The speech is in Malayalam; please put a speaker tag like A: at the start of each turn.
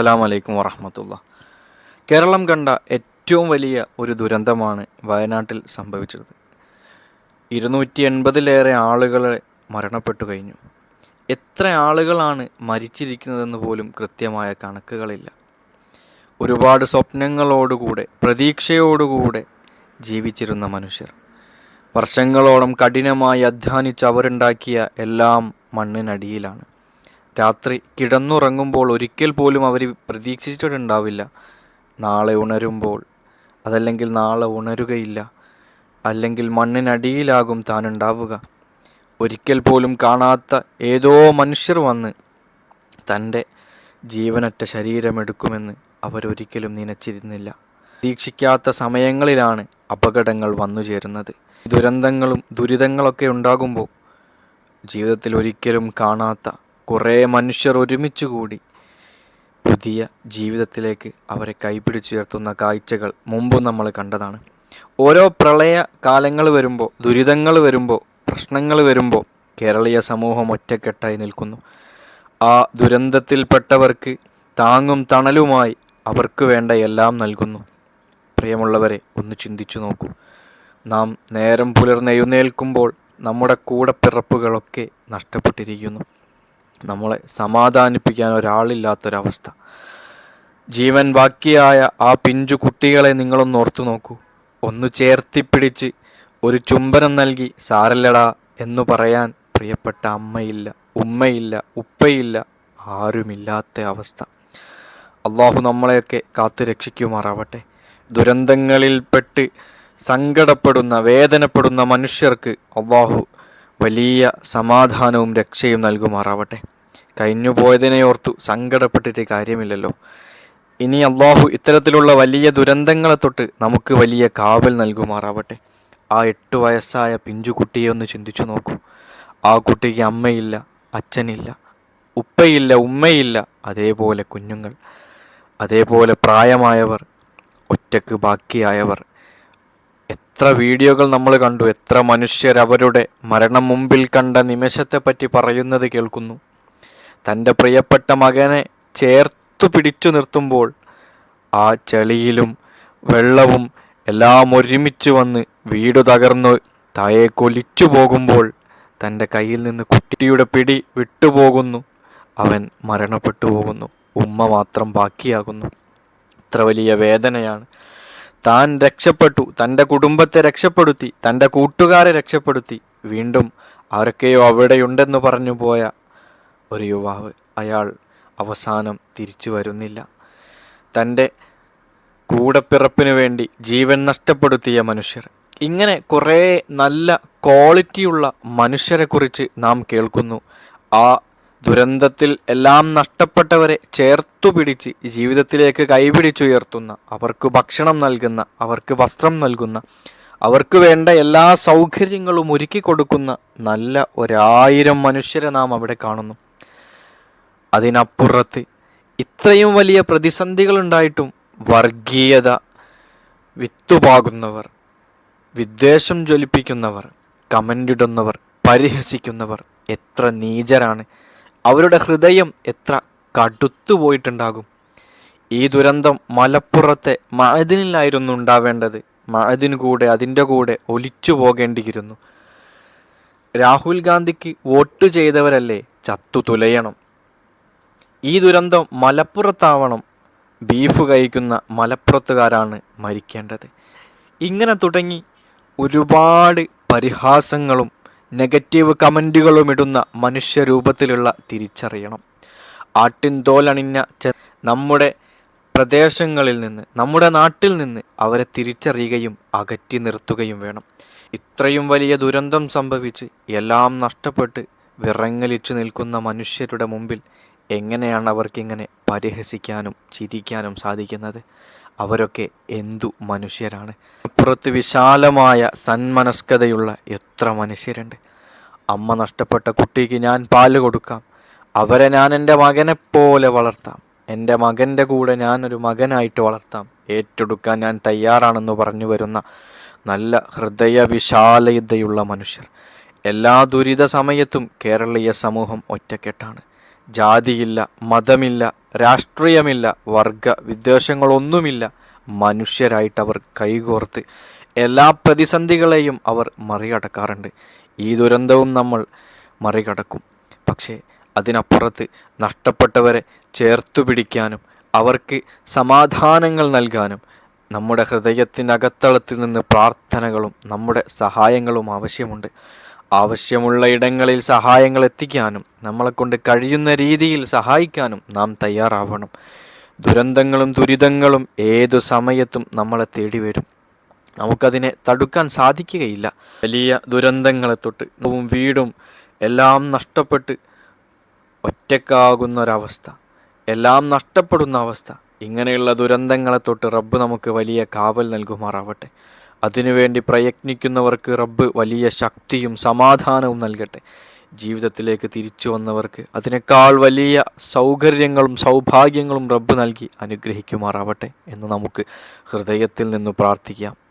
A: അസ്സലാമു വലൈക്കും വറഹമത്തുള്ള. കേരളം കണ്ട ഏറ്റവും വലിയ ഒരു ദുരന്തമാണ് വയനാട്ടിൽ സംഭവിച്ചത്. ഇരുന്നൂറ്റി എൺപതിലേറെ ആളുകളെ മരണപ്പെട്ടു കഴിഞ്ഞു. എത്ര ആളുകളാണ് മരിച്ചിരിക്കുന്നതെന്ന് പോലും കൃത്യമായ കണക്കുകളില്ല. ഒരുപാട് സ്വപ്നങ്ങളോടുകൂടെ പ്രതീക്ഷയോടുകൂടെ ജീവിച്ചിരുന്ന മനുഷ്യർ. വർഷങ്ങളോളം കഠിനമായി അധ്വാനിച്ച് അവരുണ്ടാക്കിയ എല്ലാം മണ്ണിനടിയിലാണ്. രാത്രി കിടന്നുറങ്ങുമ്പോൾ ഒരിക്കൽ പോലും അവർ പ്രതീക്ഷിച്ചിട്ടുണ്ടാവില്ല. നാളെ ഉണരുമ്പോൾ. അതല്ലെങ്കിൽ നാളെ ഉണരുകയില്ല. അല്ലെങ്കിൽ മണ്ണിനടിയിലാകും താൻ ഉണ്ടാവുക ഒരിക്കൽ പോലും കാണാത്ത ഏതോ മനുഷ്യർ വന്ന് തന്റെ ജീവനറ്റ ശരീരമെടുക്കുമെന്ന് അവരൊരിക്കലും നനച്ചിരുന്നില്ല. പ്രതീക്ഷിക്കാത്ത സമയങ്ങളിലാണ് അപകടങ്ങൾ വന്നു ചേരുന്നത്. ദുരന്തങ്ങളും ദുരിതങ്ങളൊക്കെ ഉണ്ടാകുമ്പോൾ ജീവിതത്തിൽ ഒരിക്കലും കാണാത്ത കുറേ മനുഷ്യർ ഒരുമിച്ച് കൂടി പുതിയ ജീവിതത്തിലേക്ക് അവരെ കൈപിടിച്ചുയർത്തുന്ന കാഴ്ചകൾ മുമ്പും നമ്മൾ കണ്ടതാണ്. ഓരോ പ്രളയ കാലങ്ങൾ വരുമ്പോൾ ദുരിതങ്ങൾ വരുമ്പോൾ പ്രശ്നങ്ങൾ വരുമ്പോൾ കേരളീയ സമൂഹം ഒറ്റക്കെട്ടായി നിൽക്കുന്നു. ആ ദുരന്തത്തിൽപ്പെട്ടവർക്ക് താങ്ങും തണലുമായി അവർക്ക് വേണ്ട എല്ലാം നൽകുന്നു. പ്രിയമുള്ളവരെ ഒന്ന് ചിന്തിച്ചു നോക്കൂ. നാം നേരം പുലർന്ന് എഴുന്നേൽക്കുമ്പോൾ നമ്മുടെ കൂടപ്പിറപ്പുകളൊക്കെ നഷ്ടപ്പെട്ടിരിക്കുന്നു. നമ്മളെ സമാധാനിപ്പിക്കാൻ ഒരാളില്ലാത്തൊരവസ്ഥ. ജീവൻ ബാക്കിയായ ആ പിഞ്ചു കുട്ടികളെ നിങ്ങളൊന്ന് ഓർത്തു നോക്കൂ. ഒന്ന് ചേർത്തിപ്പിടിച്ച് ഒരു ചുംബനം നൽകി സാരല്ലടാ എന്ന് പറയാൻ പ്രിയപ്പെട്ട അമ്മയില്ല ഉമ്മയില്ല ഉപ്പയില്ല ആരുമില്ലാത്ത അവസ്ഥ. അള്ളാഹു നമ്മളെയൊക്കെ കാത്തു രക്ഷിക്കുമാറാവട്ടെ. ദുരന്തങ്ങളിൽപ്പെട്ട് സങ്കടപ്പെടുന്ന വേദനപ്പെടുന്ന മനുഷ്യർക്ക് അള്ളാഹു വലിയ സമാധാനവും രക്ഷയും നൽകുമാറാവട്ടെ. കഴിഞ്ഞു പോയതിനെ ഓർത്തു സങ്കടപ്പെട്ടിട്ട് കാര്യമില്ലല്ലോ. ഇനി അള്ളാഹു ഇത്തരത്തിലുള്ള വലിയ ദുരന്തങ്ങളെ തൊട്ട് നമുക്ക് വലിയ കാവൽ നൽകുമാറാവട്ടെ. ആ എട്ട് വയസ്സായ പിഞ്ചു കുട്ടിയെ ഒന്ന് ചിന്തിച്ചു നോക്കൂ. ആ കുട്ടിക്ക് അമ്മയില്ല അച്ഛനില്ല ഉപ്പയില്ല ഉമ്മയില്ല അതേപോലെ കുഞ്ഞുങ്ങൾ അതേപോലെ പ്രായമായവർ ഒറ്റയ്ക്ക് ബാക്കിയായവർ എത്ര വീഡിയോകൾ നമ്മൾ കണ്ടു എത്ര മനുഷ്യർ അവരുടെ മരണം മുമ്പിൽ കണ്ട നിമിഷത്തെപ്പറ്റി പറയുന്നത് കേൾക്കുന്നു. തന്റെ പ്രിയപ്പെട്ട മകനെ ചേർത്തു പിടിച്ചു നിർത്തുമ്പോൾ ആ ചെളിയിലും വെള്ളവും എല്ലാം ഒരുമിച്ച് വന്ന് വീട് തകർന്ന് തായെ കൊലിച്ചു പോകുമ്പോൾ തന്റെ കയ്യിൽ നിന്ന് കുട്ടിയുടെ പിടി വിട്ടുപോകുന്നു. അവൻ മരണപ്പെട്ടു പോകുന്നു. ഉമ്മ മാത്രം ബാക്കിയാകുന്നു. ഇത്ര വലിയ വേദനയാണ്. താൻ രക്ഷപ്പെട്ടു തന്റെ കുടുംബത്തെ രക്ഷപ്പെടുത്തി തന്റെ കൂട്ടുകാരെ രക്ഷപ്പെടുത്തി. വീണ്ടും ആരൊക്കെയോ അവിടെയുണ്ടെന്ന് പറഞ്ഞു പോയ ഒരു യുവാവ് അയാൾ അവസാനം തിരിച്ചു വരുന്നില്ല. തന്റെ കൂടപ്പിറപ്പിന് വേണ്ടി ജീവൻ നഷ്ടപ്പെടുത്തിയ മനുഷ്യർ. ഇങ്ങനെ കുറേ നല്ല ക്വാളിറ്റിയുള്ള മനുഷ്യരെക്കുറിച്ച് നാം കേൾക്കുന്നു. ആ ദുരന്തത്തിൽ എല്ലാം നഷ്ടപ്പെട്ടവരെ ചേർത്തു പിടിച്ച് ജീവിതത്തിലേക്ക് കൈപിടിച്ചുയർത്തുന്ന അവർക്ക് ഭക്ഷണം നൽകുന്ന അവർക്ക് വസ്ത്രം നൽകുന്ന അവർക്ക് വേണ്ട എല്ലാ സൗകര്യങ്ങളും ഒരുക്കി കൊടുക്കുന്ന നല്ല ഒരായിരം മനുഷ്യരെ നാം അവിടെ കാണുന്നു. അതിനപ്പുറത്ത് ഇത്രയും വലിയ പ്രതിസന്ധികൾ ഉണ്ടായിട്ടും വർഗീയത വിത്തുപാകുന്നവർ വിദ്വേഷം ജ്വലിപ്പിക്കുന്നവർ കമന്റിടുന്നവർ പരിഹസിക്കുന്നവർ എത്ര നീചരാണ്. അവരുടെ ഹൃദയം എത്ര കടുത്തുപോയിട്ടുണ്ടാകും ഈ ദുരന്തം മലപ്പുറത്തെ മഅദിനിലായിരുന്നു ഉണ്ടാവേണ്ടത്. മഅദിന് കൂടെ അതിന്റെ കൂടെ ഒലിച്ചു പോകേണ്ടിയിരുന്നു. രാഹുൽ ഗാന്ധിക്ക് വോട്ട് ചെയ്തവരല്ലേ? ചത്തു തുലയണം. ഈ ദുരന്തം മലപ്പുറത്താവണം. ബീഫ് കഴിക്കുന്ന മലപ്പുറത്തുകാരാണ് മരിക്കേണ്ടത്. ഇങ്ങനെ തുടങ്ങി ഒരുപാട് പരിഹാസങ്ങളും നെഗറ്റീവ് കമന്റുകളും ഇടുന്ന മനുഷ്യരൂപത്തിലുള്ള തിരിച്ചറിയണം. ആട്ടിൻ തോലണിഞ്ഞ ചെ നമ്മുടെ പ്രദേശങ്ങളിൽ നിന്ന് നമ്മുടെ നാട്ടിൽ നിന്ന് അവരെ തിരിച്ചറിയുകയും അകറ്റി നിർത്തുകയും വേണം. ഇത്രയും വലിയ ദുരന്തം സംഭവിച്ച് എല്ലാം നഷ്ടപ്പെട്ട് വിറങ്ങലിച്ചു നിൽക്കുന്ന മനുഷ്യരുടെ മുമ്പിൽ എങ്ങനെയാണ് അവർക്കിങ്ങനെ പരിഹസിക്കാനും ചിരിക്കാനും സാധിക്കുന്നത്? അവരൊക്കെ എന്തു മനുഷ്യരാണ്? അപ്പുറത്ത് വിശാലമായ സന്മനസ്കതയുള്ള എത്ര മനുഷ്യരുണ്ട്? അമ്മ നഷ്ടപ്പെട്ട കുട്ടിക്ക് ഞാൻ പാൽ കൊടുക്കാം. അവരെ ഞാൻ എന്റെ മകനെ പോലെ വളർത്താം. എന്റെ മകന്റെ കൂടെ ഞാനൊരു മകനായിട്ട് വളർത്താം. ഏറ്റെടുക്കാൻ ഞാൻ തയ്യാറാണെന്ന് പറഞ്ഞു വരുന്ന നല്ല ഹൃദയ വിശാലതയുള്ള മനുഷ്യർ. എല്ലാ ദുരിത സമയത്തും കേരളീയ സമൂഹം ഒറ്റക്കെട്ടാണ്. ജാതിയില്ല മതമില്ല രാഷ്ട്രീയമില്ല വർഗ വിദ്വേഷങ്ങളൊന്നുമില്ല. മനുഷ്യരായിട്ട് അവർ കൈകോർത്ത് എല്ലാ പ്രതിസന്ധികളെയും അവർ മറികടക്കാറുണ്ട്. ഈ ദുരന്തവും നമ്മൾ മറികടക്കും. പക്ഷേ അതിനപ്പുറത്ത് നഷ്ടപ്പെട്ടവരെ ചേർത്തു പിടിക്കാനും അവർക്ക് സമാധാനങ്ങൾ നൽകാനും നമ്മുടെ ഹൃദയത്തിനകത്തളത്തിൽ നിന്ന് പ്രാർത്ഥനകളും നമ്മുടെ സഹായങ്ങളും ആവശ്യമുണ്ട്. ആവശ്യമുള്ള ഇടങ്ങളിൽ സഹായങ്ങൾ എത്തിക്കാനും നമ്മളെക്കൊണ്ട് കഴിയുന്ന രീതിയിൽ സഹായിക്കാനും നാം തയ്യാറാവണം. ദുരന്തങ്ങളും ദുരിതങ്ങളും ഏതു സമയത്തും നമ്മളെ തേടി വരും നമുക്കതിനെ തടുക്കാൻ സാധിക്കുകയില്ല. വലിയ ദുരന്തങ്ങളെ തൊട്ട് വീടും എല്ലാം നഷ്ടപ്പെട്ട് ഒറ്റക്കാകുന്ന ഒരവസ്ഥ എല്ലാം നഷ്ടപ്പെടുന്ന അവസ്ഥ. ഇങ്ങനെയുള്ള ദുരന്തങ്ങളെ തൊട്ട് റബ്ബ് നമുക്ക് വലിയ കാവൽ നൽകുമാറാവട്ടെ. അതിനുവേണ്ടി പ്രയത്നിക്കുന്നവർക്ക് റബ്ബ് വലിയ ശക്തിയും സമാധാനവും നൽകട്ടെ. ജീവിതത്തിലേക്ക് തിരിച്ചു വന്നവർക്ക് അതിനേക്കാൾ വലിയ സൗകര്യങ്ങളും സൗഭാഗ്യങ്ങളും റബ്ബ് നൽകി അനുഗ്രഹിക്കുമാറാവട്ടെ എന്ന് നമുക്ക് ഹൃദയത്തിൽ നിന്ന് പ്രാർത്ഥിക്കാം.